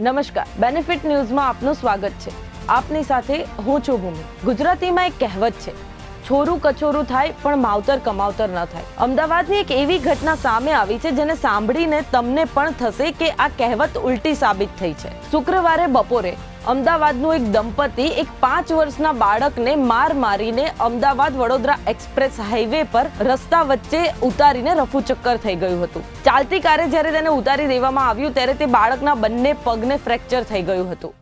નમસ્કાર. બેનિફિટ ન્યૂઝમાં આપનું સ્વાગત છે. આપની સાથે હું છું ભૂમિ. ગુજરાતીમાં એક કહેવત છે, છોરું કચોરું થાય, પણ માવતર કમાવતર ન થાય. અમદાવાદની એક એવી ઘટના સામે આવી છે, જેને સાંભળીને તમને પણ થશે કે આ કહેવત ઉલટી સાબિત થઈ છે. શુક્રવારે બપોરે અમદાવાદનું એક દંપતી એક પાંચ વર્ષના બાળકને માર મારીને અમદાવાદ વડોદરા એક્સપ્રેસ હાઈવે પર રસ્તા વચ્ચે ઉતારીને રફુ ચક્કર થઈ ગયું હતું. ચાલતી કારે જ્યારે તેને ઉતારી દેવામાં આવ્યું, ત્યારે તે બાળકના બંને પગને ફ્રેક્ચર થઈ ગયું હતું.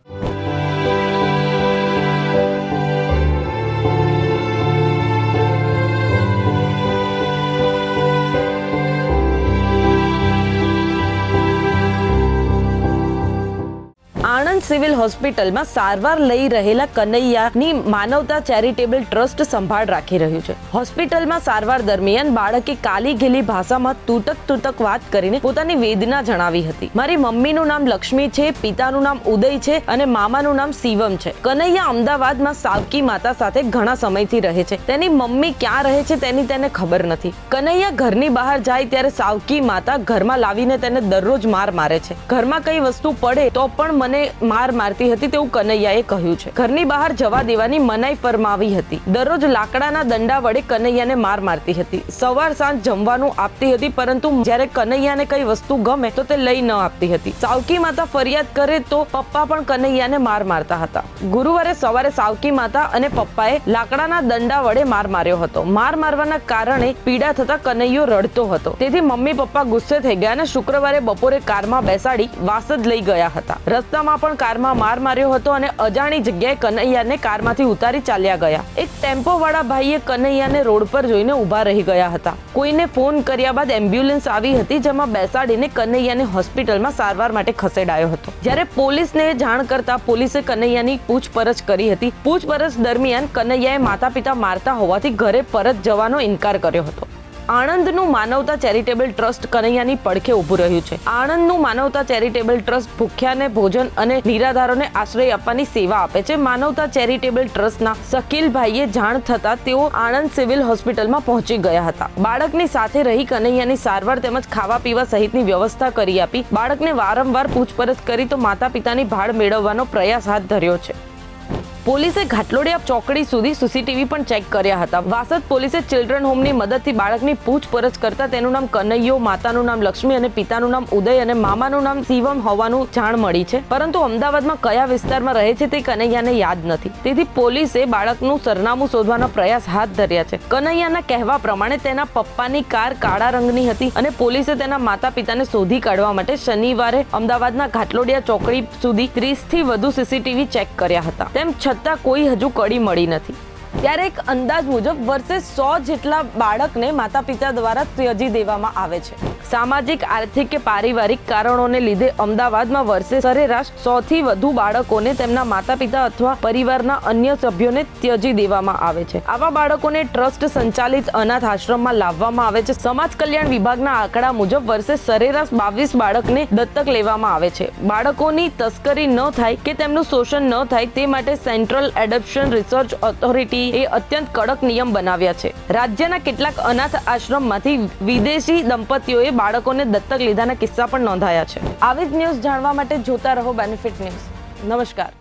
સિવિલ હોસ્પિટલમાં સારવાર લઈ રહેલા કનૈયાની માનવતા ચેરિટેબલ ટ્રસ્ટ સંભાળ રાખી રહ્યું છે. હોસ્પિટલમાં સારવાર દરમિયાન બાળકે કાલી ઘેલી ભાષામાં તૂટક તૂટક વાત કરીને પોતાની વેદના જણાવી હતી. મારી મમ્મીનું નામ લક્ષ્મી છે, પિતાનું નામ ઉદય છે અને મામાનું નામ શિવમ છે. કનૈયા અમદાવાદમાં સાવકી માતા સાથે ઘણા સમયથી રહે છે. તેની મમ્મી ક્યાં રહે છે તેની તેને ખબર નથી. કનૈયા ઘરની બહાર જાય ત્યારે સાવકી માતા ઘરમાં લાવીને તેને દરરોજ માર મારે છે. ઘરમાં કઈ વસ્તુ પડે તો પણ મને માર મારતી હતી તેવું કનૈયાએ કહ્યું છે. ઘરની બહાર જવા દેવાની મનાઈ ફરમાવી હતી. દરરોજ લાકડાના દંડા વડે કનૈયાને માર મારતી હતી. સવાર સાંજ જમવાનું આપતી હતી, પરંતુ જ્યારે કનૈયાને કઈ વસ્તુ ગમે તો તે લઈ ન આપતી હતી. સાવકી માતા ફરિયાદ કરે તો પપ્પા પણ કનૈયાને માર મારતા હતા. ગુરુવારે સવારે સાવકી માતા અને પપ્પાએ લાકડાના દંડા વડે માર માર્યો હતો. માર મારવાના કારણે પીડા થતા કનૈયો રડતો હતો. તેથી મમ્મી પપ્પા ગુસ્સે થઈ ગયા અને શુક્રવારે બપોરે કારમાં બેસાડી વાસદ લઈ ગયા હતા. રસ્તામાં પણ કારમાં માર માર્યો હતો અને અજાણી જગ્યાએ કનૈયાને કારમાંથી ઉતારી ચાલ્યા ગયા. એક ટેમ્પો વાળા ભાઈએ કનૈયાને રોડ પર જોઈને ઊભા રહી ગયા હતા. કોઈને ફોન કર્યા બાદ એમ્બ્યુલન્સ આવી હતી, જેમાં બેસાડીને કનૈયાને હોસ્પિટલમાં સારવાર માટે ખસેડાયો હતો. જ્યારે પોલીસને જાણ કરતા પોલીસે કનૈયાની પૂછપરછ કરી હતી. પૂછપરછ દરમિયાન કનૈયાએ માતા પિતા મારતા હોવાથી ઘરે પરત જવાનો ઇનકાર કર્યો હતો. આણંદનું માનવતા ચેરિટેબલ ટ્રસ્ટ કનૈયાની પડખે ઊભું રહ્યું છે. આણંદનું માનવતા ચેરિટેબલ ટ્રસ્ટ ભૂખ્યાને ભોજન અને નિરાધારોને આશ્રય આપવાની સેવા આપે છે. માનવતા ચેરિટેબલ ટ્રસ્ટના શકીલભાઈએ જાણ થતા તેઓ આણંદ સિવિલ હોસ્પિટલમાં પહોંચી ગયા હતા. બાળકની સાથે રહી કનૈયાની સારવાર તેમજ ખાવા પીવા સહિતની વ્યવસ્થા કરી આપી. બાળકને વારંવાર પૂછપરછ કરી તો માતા પિતાની ભાળ મેળવવાનો પ્રયાસ હાથ ધર્યો છે. પોલીસે ઘાટલોડિયા ચોકડી સુધી સીસીટીવી પણ ચેક કર્યા હતા. વાસદ પોલીસે ચિલ્ડ્રન હોમની મદદથી બાળકની પૂછપરછ કરતા તેનું નામ કનૈયો, માતાનું નામ લક્ષ્મી અને પિતાનું નામ ઉદય અને મામાનું નામ શિવમ હોવાનું જાણ મળી છે. પરંતુ અમદાવાદમાં કયા વિસ્તારમાં રહે છે તે કનૈયાને યાદ નથી. તેથી પોલીસે બાળકનું સરનામું શોધવાનો પ્રયાસ હાથ ધર્યા છે. કનૈયાના કહેવા પ્રમાણે તેના પપ્પાની કાર કાળા રંગની હતી અને પોલીસે તેના માતા પિતાને શોધી કાઢવા માટે શનિવારે અમદાવાદના ઘાટલોડિયા ચોકડી સુધી ત્રીસથી વધુ સીસીટીવી ચેક કર્યા હતા. તેમ છતાં કોઈ હજુ કડી મળી નથી. ત્યારે એક અંદાજ મુજબ વર્ષે સો જેટલા બાળકને માતા પિતા દ્વારા ત્યજી દેવામાં આવે છે. સામાજિક, આર્થિક કે પારિવારિક કારણોને લીધે અમદાવાદમાં વર્ષે સરેરાશ સો થી વધુ બાળકોને તેમના માતા પિતા અથવા પરિવારના અન્ય સભ્યોને ત્યજી દેવામાં આવે છે. આવા બાળકોને ટ્રસ્ટ સંચાલિત અનાથ આશ્રમમાં લાવવામાં આવે છે. સમાજ કલ્યાણ વિભાગના આંકડા મુજબ વર્ષે સરેરાશ બાવીસ બાળકને દત્તક લેવામાં આવે છે. બાળકોની તસ્કરી ન થાય કે તેમનું શોષણ ન થાય તે માટે સેન્ટ્રલ એડપ્શન રિસર્ચ ઓથોરિટી એ અત્યંત કડક નિયમ બનાવ્યા છે. રાજ્યના કેટલાક અનાથ આશ્રમમાંથી વિદેશી દંપતીઓએ બાળકોને દત્તક લીધાના કિસ્સા પણ નોંધાયા છે. આવી જ ન્યૂઝ જાણવા માટે જોતા રહો બેનિફિટ ન્યૂઝ નમસ્કાર.